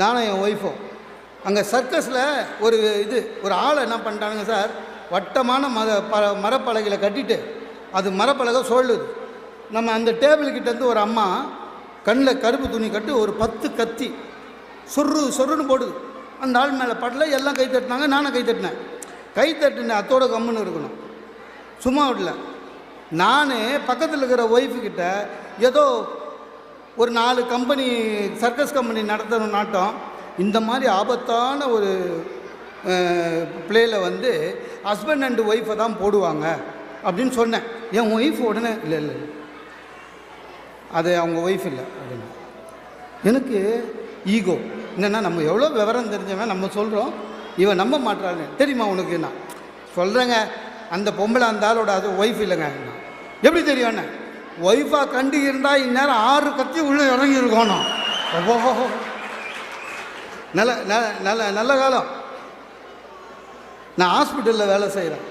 நானும் என் ஒய்ஃபும் அங்கே சர்க்கஸில் ஒரு இது ஒரு ஆளை என்ன பண்ணிட்டானுங்க சார் வட்டமான மர ப மரப்பலகையில் கட்டிட்டு அது மரப்பலகை சொல்லுது. நம்ம அந்த டேபிள் ஒரு அம்மா கண்ணில் கருப்பு துணி கட்டி ஒரு பத்து கத்தி சொர்ரு சொருன்னு போடுது. அந்த ஆள் மேலே படல எல்லாம் கை தட்டினாங்க நானும் கை தட்டினேன். கை தட்டினேன் அத்தோட கம்முன்னு இருக்கணும். சும்மா விடல. நான் பக்கத்தில் இருக்கிற ஒய்ஃபுக்கிட்ட ஏதோ ஒரு நாலு கம்பெனி சர்க்கஸ் கம்பெனி நடத்தணும் நாட்டம். இந்த மாதிரி ஆபத்தான ஒரு பிளேயில் வந்து ஹஸ்பண்ட் அண்டு ஒய்ஃபை தான் போடுவாங்க அப்படின்னு சொன்னேன். என் ஒய்ஃப் உடனே இல்லை இல்லை இல்லை. அது அவங்க ஒய்ஃப் இல்லை. அப்படின்னு. எனக்கு ஈகோ என்னென்னா நம்ம எவ்வளோ விவரம் தெரிஞ்சவன் நம்ம சொல்கிறோம் இவன் நம்ப மாட்டான்னு தெரியுமா உனக்கு என்ன? சொல்கிறேங்க அந்த பொம்பளை அந்த ஆளோட அது ஒய்ஃப் இல்லைங்க. எப்படி தெரியும் என்ன? ஒய்ஃபாக கண்டு இருந்தால் இந்நேரம் ஆறு கத்தி உள்ளே இறங்கி இருக்கணும் ஓஹோ. நல்ல நல்ல நல்ல நல்ல காலம். நான் ஹாஸ்பிட்டலில் வேலை செய்கிறேன்